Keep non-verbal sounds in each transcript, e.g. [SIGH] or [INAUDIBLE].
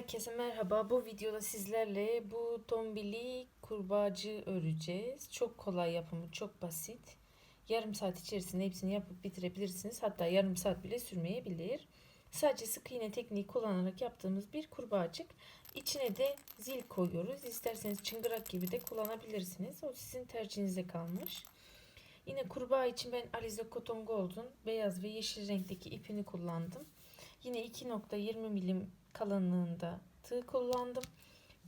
Herkese merhaba. Bu videoda sizlerle bu tombili kurbağacı öreceğiz. Çok kolay yapımı, çok basit. Yarım saat içerisinde hepsini yapıp bitirebilirsiniz. Hatta yarım saat bile sürmeyebilir. Sadece sık iğne tekniği kullanarak yaptığımız bir kurbağacık. İçine de zil koyuyoruz. İsterseniz çıngırak gibi de kullanabilirsiniz. O sizin tercihinize kalmış. Yine kurbağa için ben Alize Cotton Gold'un beyaz ve yeşil renkteki ipini kullandım. Yine 2.20 milim kalınlığında tığ kullandım.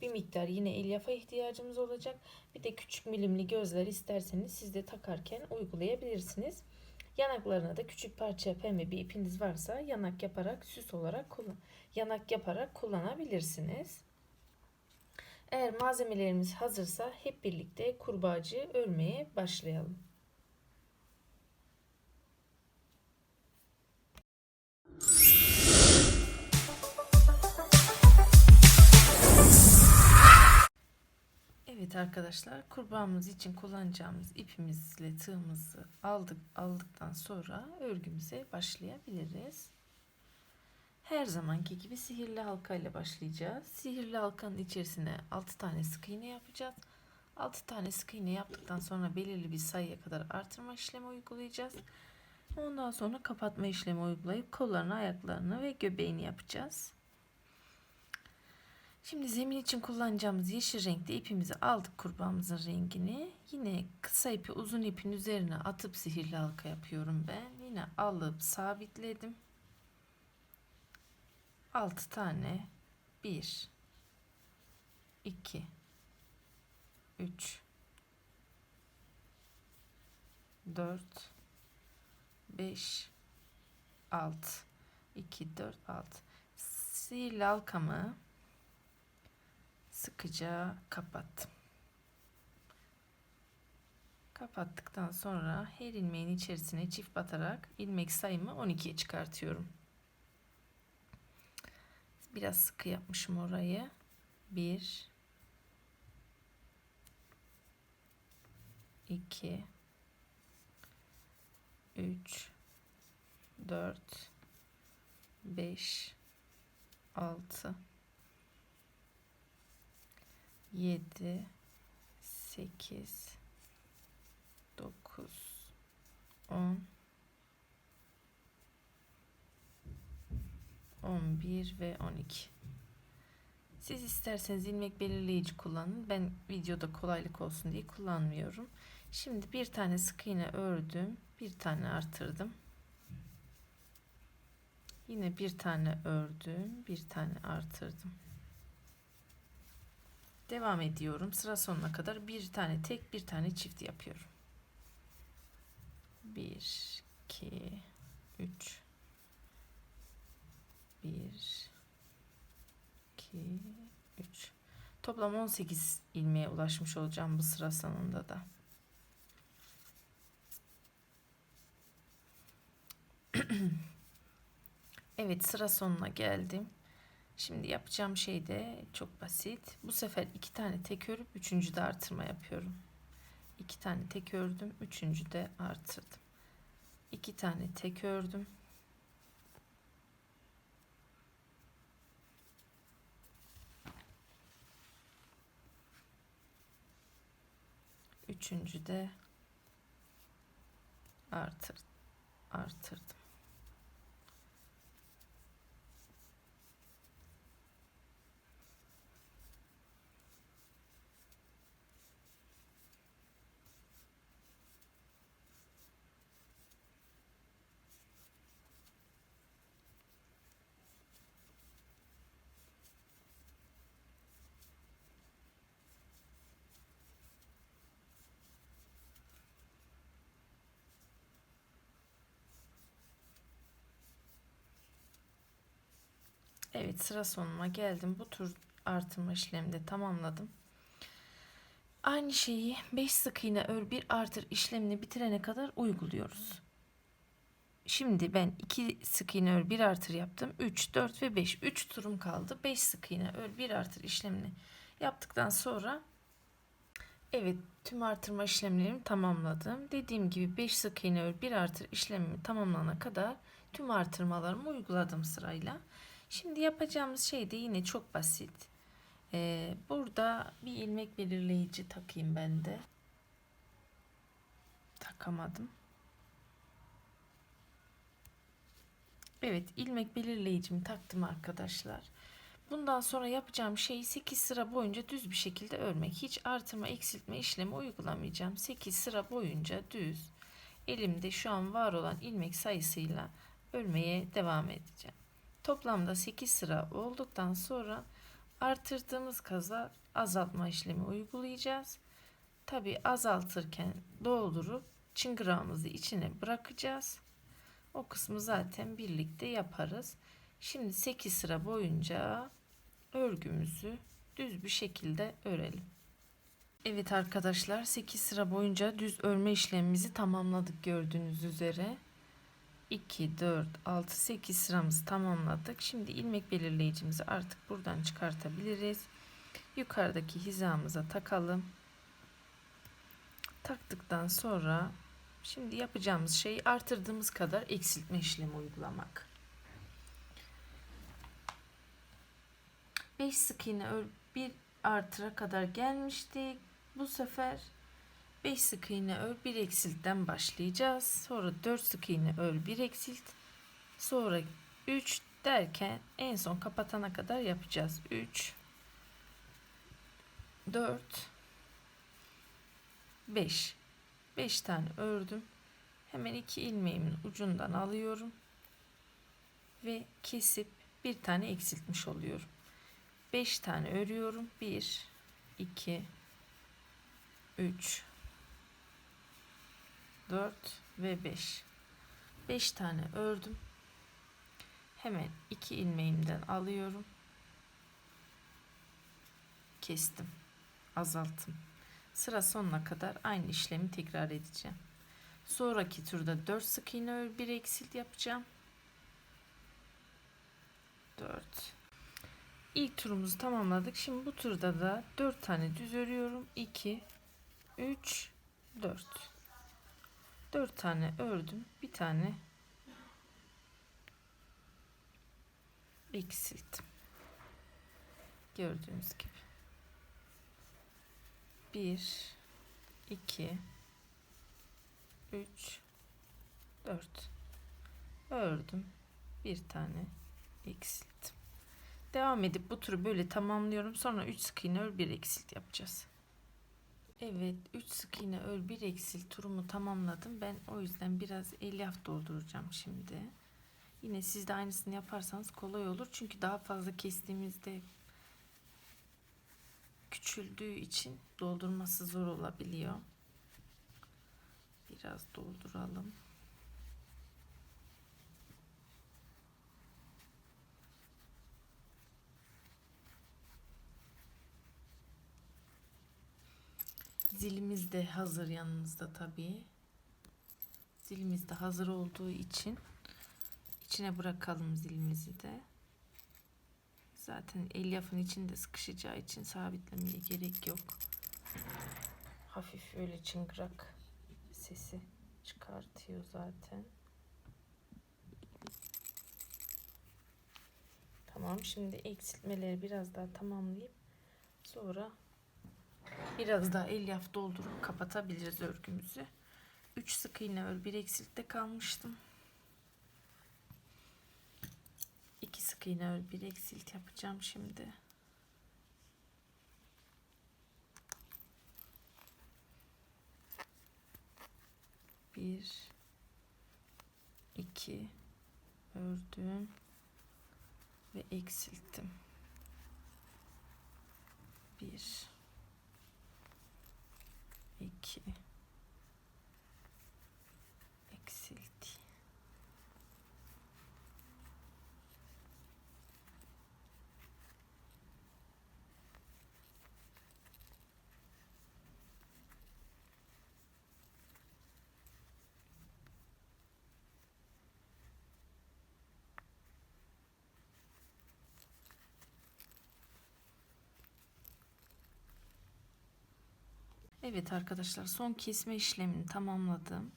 Bir miktar yine elyafa ihtiyacımız olacak. Bir de küçük milimli gözler isterseniz siz de takarken uygulayabilirsiniz. Yanaklarına da küçük parça pembe bir ipiniz varsa yanak yaparak süs olarak kullan yanak yaparak kullanabilirsiniz. Eğer malzemelerimiz hazırsa hep birlikte kurbağacı örmeye başlayalım. Evet arkadaşlar kurbağamız için kullanacağımız ipimizle tığımızı aldık aldıktan sonra örgümüze başlayabiliriz. Her zamanki gibi sihirli halka ile başlayacağız. Sihirli halkanın içerisine 6 tane sık iğne yapacağız. 6 tane sık iğne yaptıktan sonra belirli bir sayıya kadar artırma işlemi uygulayacağız. Ondan sonra kapatma işlemi uygulayıp kollarını, ayaklarını ve göbeğini yapacağız. Şimdi zemin için kullanacağımız yeşil renkte ipimizi aldık kurbağamızın rengini. Yine kısa ipi uzun ipin üzerine atıp sihirli halka yapıyorum ben. Yine alıp sabitledim. 6 tane 1 2 3 4 5 6 2 4 6 sihirli halkamı sıkıca kapattım. Kapattıktan sonra her ilmeğin içerisine çift batarak ilmek sayımı 12'ye çıkartıyorum. Biraz sıkı yapmışım orayı. 1 2 3 4 5 6 7 8 9 10 11 ve 12 siz isterseniz ilmek belirleyici kullanın. Ben videoda kolaylık olsun diye kullanmıyorum. Şimdi bir tane sık iğne ördüm bir tane artırdım. Yine bir tane ördüm bir tane artırdım Devam ediyorum. Sıra sonuna kadar bir tane tek bir tane çift yapıyorum. 1 2 3 1 2 3 Toplam 18 ilmeğe ulaşmış olacağım bu sıra sonunda da. [CLEARS THROAT] evet sıra sonuna geldim. Şimdi yapacağım şey de çok basit. Bu sefer iki tane tek örüp üçüncü de artırma yapıyorum. İki tane tek ördüm, üçüncü de artırdım. İki tane tek ördüm. Üçüncü de artır, artırdım. Evet sıra sonuna geldim. Bu tur artırma işleminde tamamladım. Aynı şeyi 5 sık iğne ör bir artır işlemini bitirene kadar uyguluyoruz. Şimdi ben 2 sık iğne ör bir artır yaptım. 3, 4 ve 5. 3 turum kaldı. 5 sık iğne ör bir artır işlemini yaptıktan sonra evet tüm artırma işlemlerimi tamamladım. Dediğim gibi 5 sık iğne ör bir artır işlemimi tamamlana kadar tüm artırmalarımı uyguladım sırayla. Şimdi yapacağımız şey de yine çok basit. Ee, burada bir ilmek belirleyici takayım ben de. Takamadım. Evet ilmek belirleyicimi taktım arkadaşlar. Bundan sonra yapacağım şey 8 sıra boyunca düz bir şekilde örmek. Hiç artırma eksiltme işlemi uygulamayacağım. 8 sıra boyunca düz elimde şu an var olan ilmek sayısıyla örmeye devam edeceğim. Toplamda 8 sıra olduktan sonra artırdığımız kadar azaltma işlemi uygulayacağız. Tabi azaltırken doldurup çıngırağımızı içine bırakacağız. O kısmı zaten birlikte yaparız. Şimdi 8 sıra boyunca örgümüzü düz bir şekilde örelim. Evet arkadaşlar 8 sıra boyunca düz örme işlemimizi tamamladık gördüğünüz üzere. 2, 4, 6, 8 sıramızı tamamladık. Şimdi ilmek belirleyicimizi artık buradan çıkartabiliriz. Yukarıdaki hizamıza takalım. Taktıktan sonra şimdi yapacağımız şey artırdığımız kadar eksiltme işlemi uygulamak. 5 sık iğne bir artıra kadar gelmiştik. Bu sefer 5 sık iğne ör, bir eksiltten başlayacağız. Sonra 4 sık iğne ör, bir eksilt. Sonra 3 derken en son kapatana kadar yapacağız. 3 4 5 5 tane ördüm. Hemen iki ilmeğimin ucundan alıyorum ve kesip bir tane eksiltmiş oluyorum. 5 tane örüyorum. 1 2 3 4 ve 5. 5 tane ördüm. Hemen iki ilmeğimden alıyorum. Kestim. Azalttım. Sıra sonuna kadar aynı işlemi tekrar edeceğim. Sonraki turda 4 sık iğne ör, 1 eksilt yapacağım. 4 İlk turumuzu tamamladık. Şimdi bu turda da 4 tane düz örüyorum. 2 3 4 4 tane ördüm. Bir tane eksilttim. Gördüğünüz gibi. 1 2 3 4 ördüm. Bir tane eksilttim. Devam edip bu turu böyle tamamlıyorum. Sonra 3 sık iğne ör 1 eksilt yapacağız. Evet 3 sık iğne ör 1 eksilt turumu tamamladım. Ben o yüzden biraz elyaf dolduracağım şimdi. Yine siz de aynısını yaparsanız kolay olur. Çünkü daha fazla kestiğimizde küçüldüğü için doldurması zor olabiliyor. Biraz dolduralım. Zilimiz de hazır yanımızda tabii. Zilimiz de hazır olduğu için içine bırakalım zilimizi de. Zaten elyafın içinde sıkışacağı için sabitlemeye gerek yok. Hafif öyle çıngırak sesi çıkartıyor zaten. Tamam şimdi eksiltmeleri biraz daha tamamlayıp sonra biraz daha elyaf doldurup kapatabiliriz örgümüzü. 3 sık iğne ör bir eksiltte kalmıştım. 2 sık iğne ör bir eksilt yapacağım şimdi. Bir, iki ördüm ve eksilttim. Bir, 2 Evet arkadaşlar son kesme işlemini tamamladım.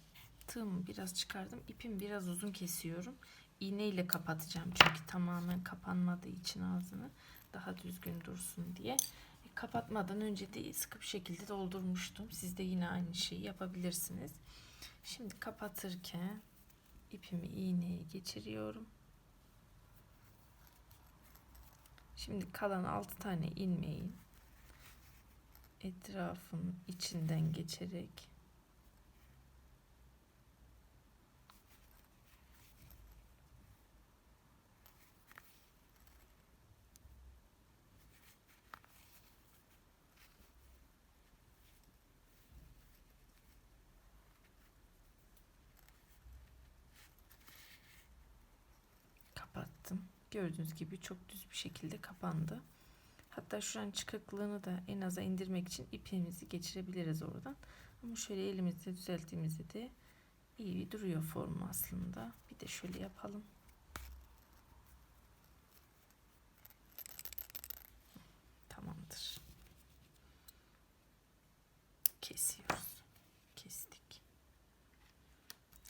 Tığımı biraz çıkardım. İpimi biraz uzun kesiyorum. iğneyle kapatacağım çünkü tamamen kapanmadığı için ağzını daha düzgün dursun diye. E, kapatmadan önce de sıkı bir şekilde doldurmuştum. Siz de yine aynı şeyi yapabilirsiniz. Şimdi kapatırken ipimi iğneye geçiriyorum. Şimdi kalan 6 tane ilmeğin etrafın içinden geçerek kapattım. Gördüğünüz gibi çok düz bir şekilde kapandı. Hatta şu an çıkıklığını da en aza indirmek için ipimizi geçirebiliriz oradan. Ama şöyle elimizde düzelttiğimizde de iyi duruyor formu aslında. Bir de şöyle yapalım. Tamamdır. Kesiyoruz. Kestik.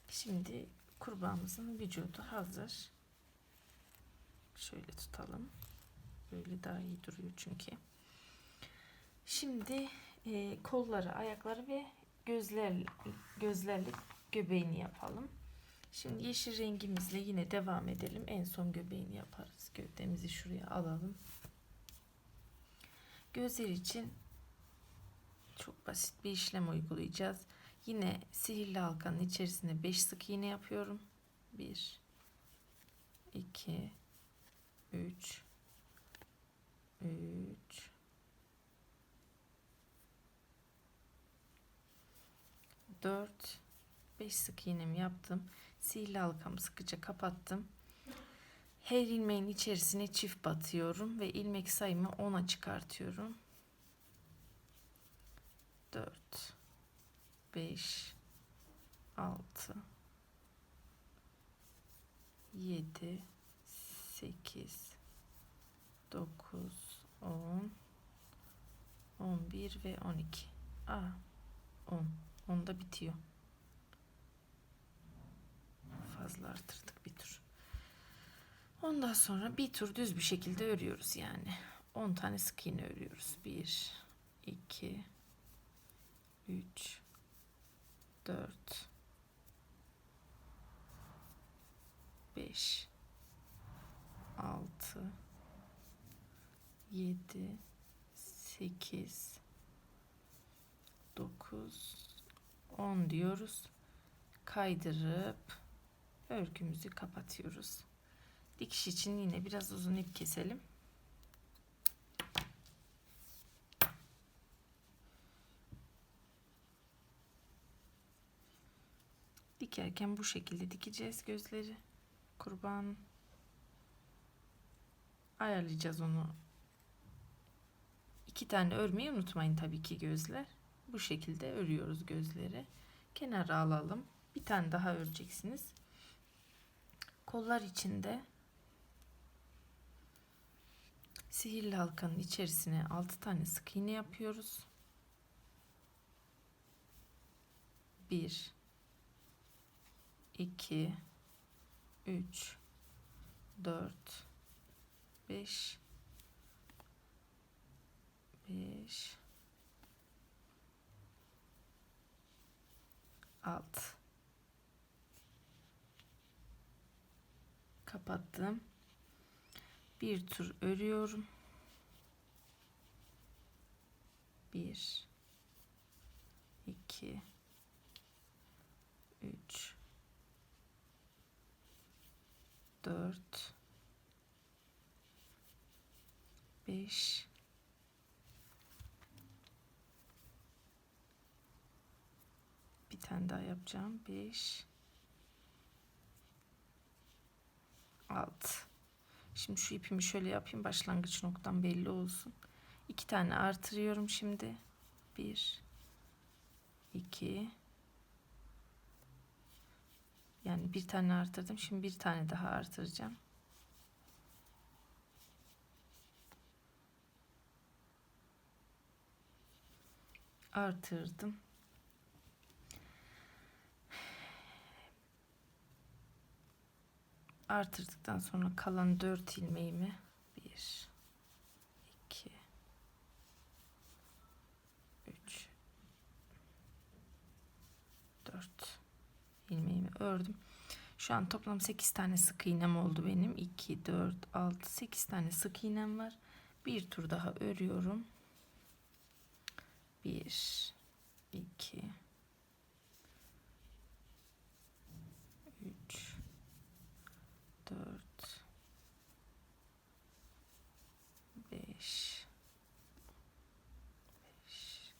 Şimdi kurbağamızın vücudu hazır. Şöyle tutalım. Böyle daha iyi duruyor çünkü. Şimdi e, kolları, ayakları ve gözler gözlerle göbeğini yapalım. Şimdi yeşil rengimizle yine devam edelim. En son göbeğini yaparız. Gövdemizi şuraya alalım. Gözler için çok basit bir işlem uygulayacağız. Yine sihirli halkanın içerisine 5 sık iğne yapıyorum. 1 2 3 3 4 5 sık iğnemi yaptım. Sihirli halkamı sıkıca kapattım. Her ilmeğin içerisine çift batıyorum ve ilmek sayımı 10'a çıkartıyorum. 4 5 6 7 8 9 10 11 ve 12 Aa, 10 10 bitiyor. Fazla artırdık bir tur. Ondan sonra bir tur düz bir şekilde örüyoruz yani. 10 tane sık iğne örüyoruz. 1 2 3 4 5 6 7 8 9 10 diyoruz. Kaydırıp örgümüzü kapatıyoruz. Dikiş için yine biraz uzun ip keselim. Dikerken bu şekilde dikeceğiz gözleri. Kurban ayarlayacağız onu. İki tane örmeyi unutmayın tabii ki gözler. Bu şekilde örüyoruz gözleri. Kenara alalım. Bir tane daha öreceksiniz. Kollar içinde sihirli halkanın içerisine 6 tane sık iğne yapıyoruz. 1 2 3 4 5 5 6 kapattım. Bir tur örüyorum. 1 2 3 4 5 bir tane daha yapacağım. 5 6 şimdi şu ipimi şöyle yapayım. Başlangıç noktam belli olsun. İki tane artırıyorum şimdi. 1 2 yani bir tane artırdım. Şimdi bir tane daha artıracağım. Artırdım. Artırdıktan sonra kalan 4 ilmeğimi 1 2 3 4 ilmeğimi ördüm. Şu an toplam 8 tane sık iğnem oldu benim. 2 4 6 8 tane sık iğnem var. Bir tur daha örüyorum. 1 2 3 4 5 5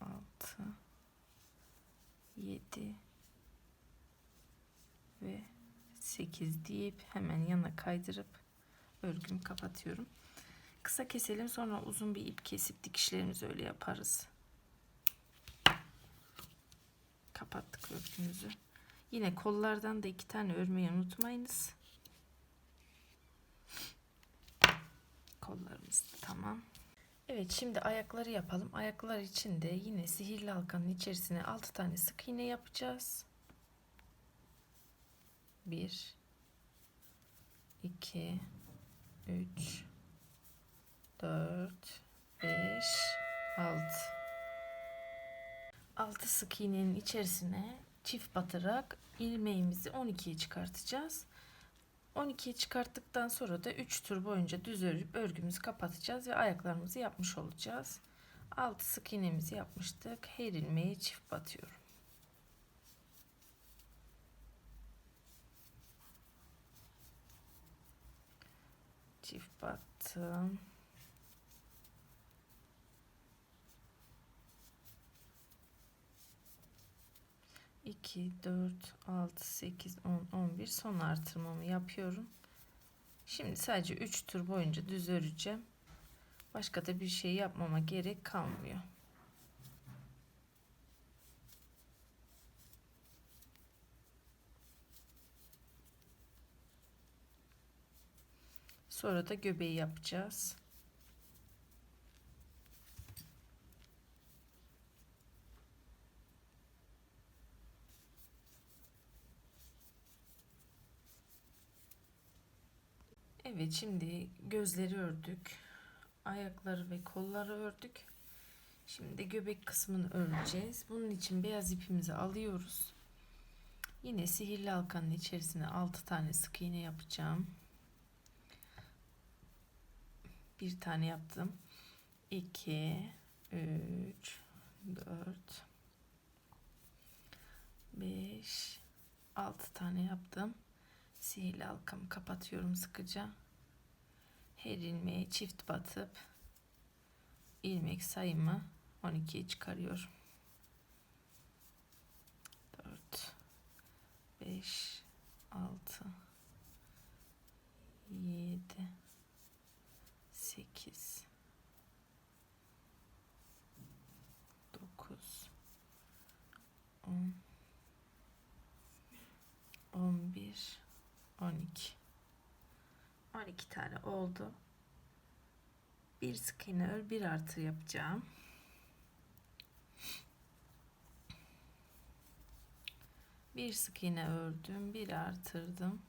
6 7 ve 8 deyip hemen yana kaydırıp örgümü kapatıyorum. Kısa keselim sonra uzun bir ip kesip dikişlerimizi öyle yaparız. Kapattık örgümüzü. Yine kollardan da iki tane örmeyi unutmayınız. Kollarımız tamam. Evet şimdi ayakları yapalım. Ayaklar için de yine sihirli halkanın içerisine 6 tane sık iğne yapacağız. 1 2 3 4 5 6 6 sık iğnenin içerisine çift batırarak ilmeğimizi 12'ye çıkartacağız. 12'ye çıkarttıktan sonra da 3 tur boyunca düz örüp örgümüzü kapatacağız ve ayaklarımızı yapmış olacağız. 6 sık iğnemizi yapmıştık. Her ilmeğe çift batıyorum. Çift battım. 2, 4, 6, 8, 10, 11 son artırmamı yapıyorum. Şimdi sadece 3 tur boyunca düz öreceğim. Başka da bir şey yapmama gerek kalmıyor. Sonra da göbeği yapacağız. Evet şimdi gözleri ördük. Ayakları ve kolları ördük. Şimdi göbek kısmını öreceğiz. Bunun için beyaz ipimizi alıyoruz. Yine sihirli halkanın içerisine 6 tane sık iğne yapacağım. Bir tane yaptım. 2 3 4 5 6 tane yaptım. Sihirli halkamı kapatıyorum sıkıca. Her ilmeğe çift batıp ilmek sayımı 12'ye çıkarıyorum. 4 5 6 7 8 9 10 11 12 12 tane oldu. Bir sık iğne ör bir artı yapacağım. Bir sık iğne ördüm bir artırdım.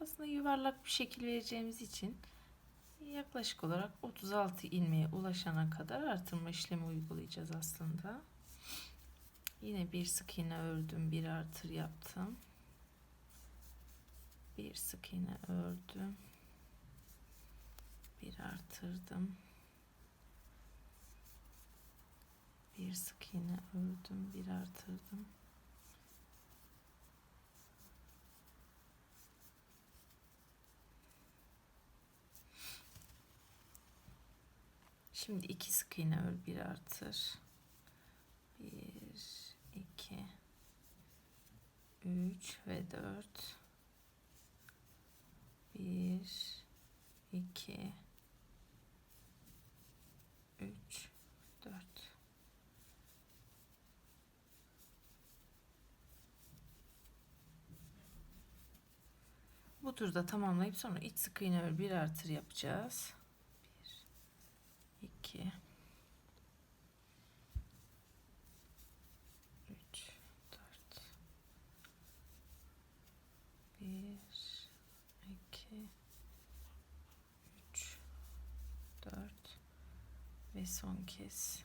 Aslında yuvarlak bir şekil vereceğimiz için yaklaşık olarak 36 ilmeğe ulaşana kadar artırma işlemi uygulayacağız aslında. Yine bir sık iğne ördüm bir artır yaptım. Bir sık iğne ördüm bir artırdım. Bir sık iğne ördüm bir artırdım Şimdi iki sık iğne ör bir artır. Bir, iki, üç ve dört. 1 2 3 4 Bu turda tamamlayıp sonra iç sık iğne ör bir artır yapacağız. 2 3 4 1 2 3 4 ve son kez.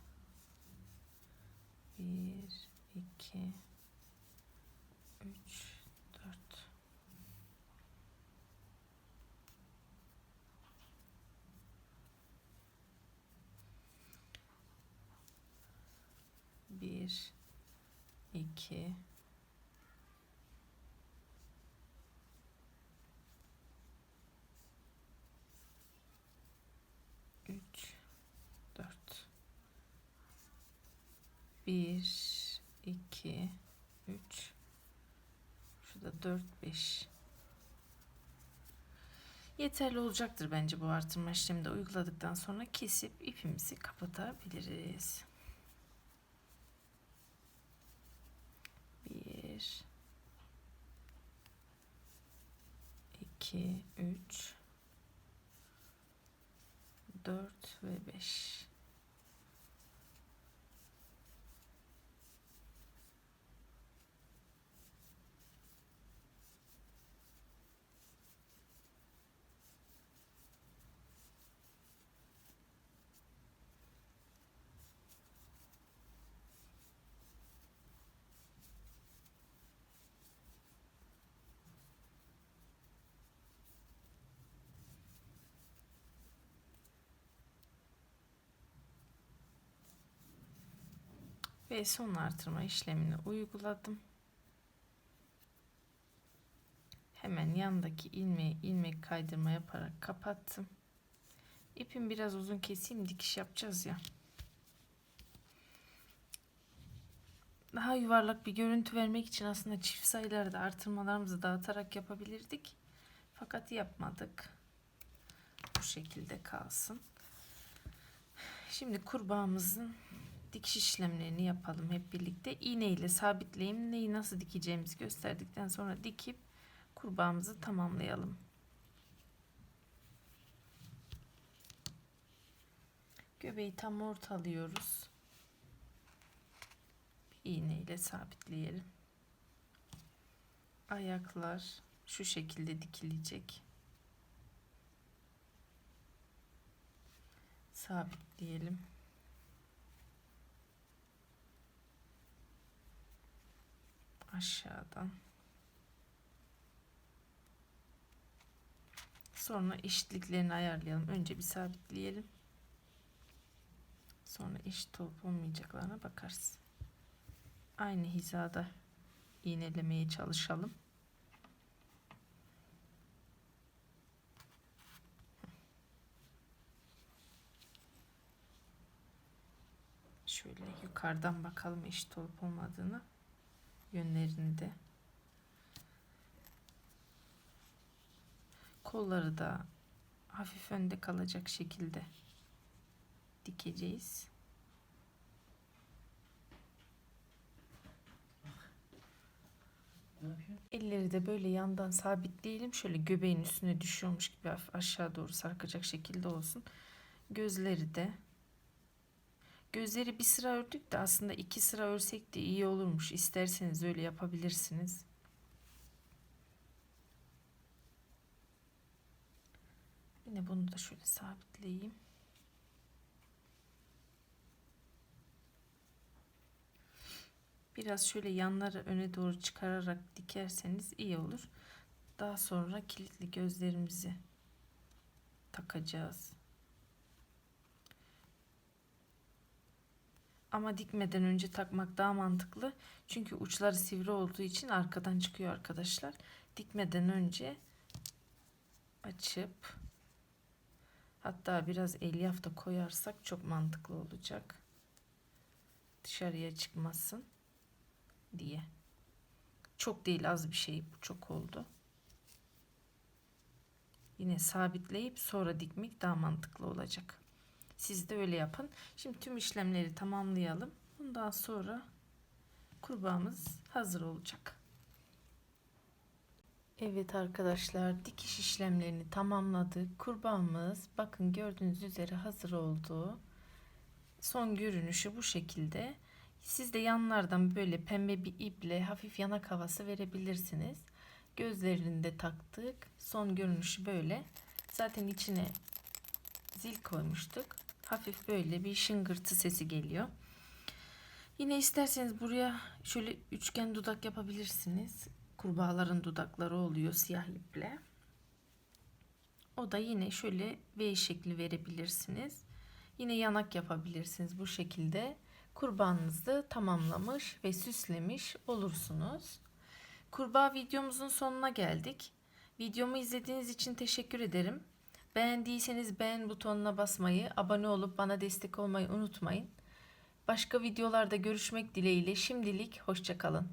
1 2 Bir, iki, üç, dört. Bir, iki, üç. Şurada dört, beş. Yeterli olacaktır bence bu artırma işlemi de uyguladıktan sonra kesip ipimizi kapatabiliriz. Bir, iki, üç, dört ve beş. Ve son artırma işlemini uyguladım. Hemen yandaki ilmeği ilmek kaydırma yaparak kapattım. İpim biraz uzun keseyim dikiş yapacağız ya. Daha yuvarlak bir görüntü vermek için aslında çift sayılarda artırmalarımızı dağıtarak yapabilirdik. Fakat yapmadık. Bu şekilde kalsın. Şimdi kurbağamızın dikiş işlemlerini yapalım hep birlikte. İğne ile. Neyi nasıl dikeceğimizi gösterdikten sonra dikip kurbağamızı tamamlayalım. Göbeği tam ortalıyoruz. Bir iğne ile sabitleyelim. Ayaklar şu şekilde dikilecek. Sabitleyelim. Aşağıdan. Sonra eşitliklerini ayarlayalım. Önce bir sabitleyelim. Sonra eşit olup olmayacaklarına bakarız. Aynı hizada iğnelemeye çalışalım. Şöyle yukarıdan bakalım eşit olup olmadığını yönlerini de kolları da hafif önde kalacak şekilde dikeceğiz. Elleri de böyle yandan sabitleyelim. Şöyle göbeğin üstüne düşüyormuş gibi aşağı doğru sarkacak şekilde olsun. Gözleri de Gözleri bir sıra ördük de aslında iki sıra örsek de iyi olurmuş. İsterseniz öyle yapabilirsiniz. Yine bunu da şöyle sabitleyeyim. Biraz şöyle yanları öne doğru çıkararak dikerseniz iyi olur. Daha sonra kilitli gözlerimizi takacağız. Ama dikmeden önce takmak daha mantıklı. Çünkü uçları sivri olduğu için arkadan çıkıyor arkadaşlar. Dikmeden önce açıp hatta biraz elyaf da koyarsak çok mantıklı olacak. Dışarıya çıkmasın diye. Çok değil az bir şey bu çok oldu. Yine sabitleyip sonra dikmek daha mantıklı olacak. Siz de öyle yapın. Şimdi tüm işlemleri tamamlayalım. Bundan sonra kurbağamız hazır olacak. Evet arkadaşlar dikiş işlemlerini tamamladık. Kurbağamız bakın gördüğünüz üzere hazır oldu. Son görünüşü bu şekilde. Siz de yanlardan böyle pembe bir iple hafif yanak havası verebilirsiniz. Gözlerini de taktık. Son görünüşü böyle. Zaten içine zil koymuştuk hafif böyle bir şıngırtı sesi geliyor. Yine isterseniz buraya şöyle üçgen dudak yapabilirsiniz. Kurbağaların dudakları oluyor siyah iple. O da yine şöyle V şekli verebilirsiniz. Yine yanak yapabilirsiniz bu şekilde. Kurbanınızı tamamlamış ve süslemiş olursunuz. Kurbağa videomuzun sonuna geldik. Videomu izlediğiniz için teşekkür ederim. Beğendiyseniz beğen butonuna basmayı, abone olup bana destek olmayı unutmayın. Başka videolarda görüşmek dileğiyle şimdilik hoşçakalın.